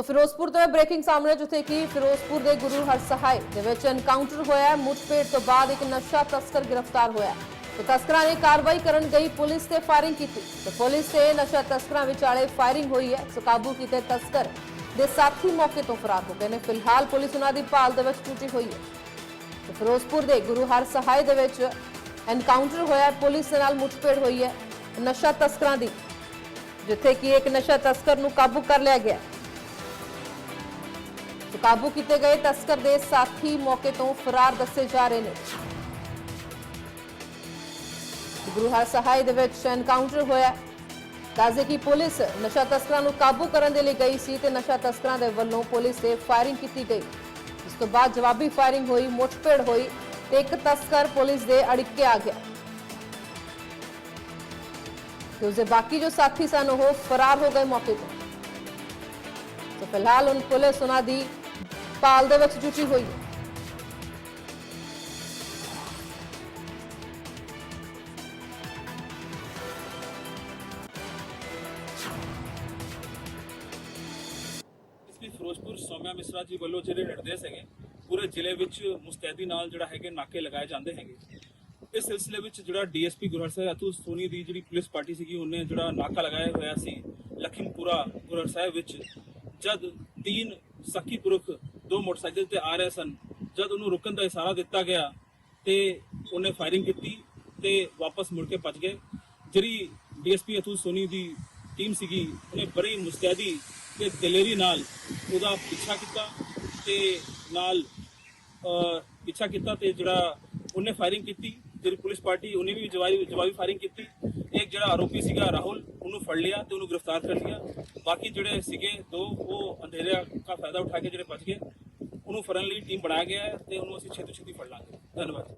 ਸੋ ਫਿਰੋਜ਼ਪੁਰ ਤੋਂ ਇਹ ਬ੍ਰੇਕਿੰਗ ਸਾਹਮਣੇ ਜਿੱਥੇ ਕਿ ਫਿਰੋਜ਼ਪੁਰ ਦੇ ਗੁਰੂ ਹਰ ਸਹਾਇ ਦੇ ਵਿੱਚ ਐਨਕਾਊਂਟਰ ਹੋਇਆ ਹੈ। ਮੁੱਠਭੇੜ ਤੋਂ ਬਾਅਦ ਇੱਕ ਨਸ਼ਾ ਤਸਕਰ ਗ੍ਰਿਫਤਾਰ ਹੋਇਆ ਤੇ ਤਸਕਰਾਂ ਨੇ ਕਾਰਵਾਈ ਕਰਨ ਗਈ, ਪੁਲਿਸ ਤੇ ਫਾਇਰਿੰਗ ਕੀਤੀ। ਤੇ ਪੁਲਿਸ ਤੇ ਨਸ਼ਾ ਤਸਕਰਾਂ ਵਿਚਾਲੇ ਫਾਇਰਿੰਗ ਹੋਈ ਹੈ। ਸੋ ਕਾਬੂ ਕੀਤੇ ਤਸਕਰ ਦੇ ਸਾਥੀ ਮੌਕੇ ਤੋਂ ਫਰਾਰ ਹੋ ਗਏ ਨੇ। ਫਿਲਹਾਲ ਪੁਲਿਸ ਉਹਨਾਂ ਦੀ ਭਾਲ ਦੇ ਵਿੱਚ ਟੁੱਟੀ ਹੋਈ ਹੈ। ਤੇ ਫਿਰੋਜ਼ਪੁਰ ਦੇ ਗੁਰੂ ਹਰ ਸਹਾਇ ਦੇ ਵਿੱਚ ਐਨਕਾਊਂਟਰ ਹੋਇਆ ਪੁਲਿਸ ਦੇ ਨਾਲ ਮੁੱਠਭੇੜ ਹੋਈ ਹੈ। ਨਸ਼ਾ ਤਸਕਰਾਂ ਦੀ, ਜਿੱਥੇ ਕਿ ਇੱਕ ਨਸ਼ਾ ਤਸਕਰ ਨੂੰ ਕਾਬੂ ਕਰ ਲਿਆ ਗਿਆ ਤੇ ਕਾਬੂ ਕੀਤੇ ਗਏ ਤਸਕਰ ਦੇ ਸਾਥੀ ਮੌਕੇ ਤੋਂ ਫਰਾਰ ਦੱਸੇ ਜਾ ਰਹੇ ਨੇ। ਗੁਰੂ ਹਰਸਹਾਏ ਦੇ ਵਿੱਚ ਐਨਕਾਊਂਟਰ ਹੋਇਆ ਦੱਸਦੇ ਕਿ ਪੁਲਿਸ ਨਸ਼ਾ ਤਸਕਰਾਂ ਨੂੰ ਕਾਬੂ ਕਰਨ ਦੇ ਲਈ ਗਈ ਸੀ ਤੇ ਨਸ਼ਾ ਤਸਕਰਾਂ ਦੇ ਵੱਲੋਂ ਪੁਲਿਸ ਤੇ ਫਾਇਰਿੰਗ ਕੀਤੀ ਗਈ। ਇਸ ਤੋਂ ਬਾਅਦ ਜਵਾਬੀ ਫਾਇਰਿੰਗ ਹੋਈ, ਮੁੱਠਭੇੜ ਹੋਈ ਤੇ ਇੱਕ ਤਸਕਰ ਪੁਲਿਸ ਦੇ ਅੜਿੱਕੇ ਆ ਗਿਆ। ਤੇ ਉਸਦੇ ਬਾਕੀ ਜੋ ਸਾਥੀ ਸਨ, ਉਹ ਫਰਾਰ ਹੋ ਗਏ ਮੌਕੇ ਤੋਂ। ਤੇ ਫਿਲਹਾਲ ਹੁਣ ਪੁਲਿਸ ਉਹਨਾਂ ਦੀ ਪਾਲ ਦੇ ਵਿੱਚ ਜੁਟੀ ਹੋਈ। ਹੈ ਫਿਰੋਜ਼ਪੁਰ ਸੌਮਿਆ ਮਿਸਰਾ ਜੀ ਵੱਲੋਂ ਜਿਹੜੇ ਨਿਰਦੇਸ਼ ਹੈਗੇ ਪੂਰੇ ਜ਼ਿਲ੍ਹੇ ਵਿੱਚ ਮੁਸਤੈਦੀ ਨਾਲ ਜਿਹੜਾ ਹੈਗੇ ਨਾਕੇ ਲਗਾਏ ਜਾਂਦੇ ਹੈਗੇ। ਇਸ ਸਿਲਸਿਲੇ ਵਿੱਚ ਜਿਹੜਾ ਡੀਐਸਪੀ ਗੁਰਹਰ ਸਾਹਿਬ ਅਤੂ ਸੋਨੀ ਦੀ ਜਿਹੜੀ ਪੁਲਿਸ ਪਾਰਟੀ ਸੀਗੀ, ਉਹਨੇ ਜਿਹੜਾ ਨਾਕਾ ਲਗਾਇਆ ਹੋਇਆ ਸੀ ਲਖੀਮਪੁਰਾ ਗੁਰਹਰ ਸਾਹਿਬ ਵਿੱਚ, ਜਦ ਤਿੰਨ ਸਖੀ ਪੁਰਖ ਦੋ ਮੋਟਰਸਾਈਕਲ ਤੇ ਆ ਰਹੇ ਸਨ। ਜਦ ਉਹਨੂੰ ਰੁਕਣ ਦਾ ਇਸ਼ਾਰਾ ਦਿੱਤਾ ਗਿਆ ਤੇ ਉਹਨੇ ਫਾਇਰਿੰਗ ਕੀਤੀ ਤੇ ਵਾਪਸ ਮੁੜ ਕੇ ਭੱਜ ਗਏ। ਜਿਹੜੀ ਡੀਐਸਪੀ ਅਥੂ ਸੋਨੀ ਦੀ ਟੀਮ ਸੀਗੀ, ਉਹਨੇ ਬੜੀ ਮੁਸਤੈਦੀ ਤੇ ਦਲੇਰੀ ਨਾਲ ਉਹਦਾ ਪਿੱਛਾ ਕੀਤਾ ਤੇ ਨਾਲ ਪਿੱਛਾ ਕੀਤਾ ਤੇ ਜਿਹੜਾ ਉਹਨੇ ਫਾਇਰਿੰਗ ਕੀਤੀ, ਜਿਹੜੀ ਪੁਲਿਸ ਪਾਰਟੀ ਉਹਨੇ ਵੀ ਜਵਾਬੀ ਜਵਾਬੀ ਫਾਇਰਿੰਗ ਕੀਤੀ। ਇੱਕ ਜਿਹੜਾ ਆਰੋਪੀ ਸੀਗਾ ਰਾਹੁਲ, ਉਹਨੂੰ ਫੜ ਲਿਆ ਤੇ ਉਹਨੂੰ ਗ੍ਰਿਫਤਾਰ ਕਰ ਲਿਆ। ਬਾਕੀ ਜਿਹੜੇ ਸੀਗੇ ਦੋ, ਉਹ ਅੰਧੇਰੇ ਦਾ ਫਾਇਦਾ ਉਠਾ ਕੇ ਜਿਹੜੇ ਬਚ ਗਏ, ਉਹਨੂੰ ਫੜਨ ਲਈ ਟੀਮ ਬਣਾਇਆ ਗਿਆ ਹੈ ਤੇ ਉਹਨੂੰ ਅਸੀਂ ਛੇਤੀ ਛੇਤੀ ਫੜ ਲਾਂਗੇ। ਧੰਨਵਾਦ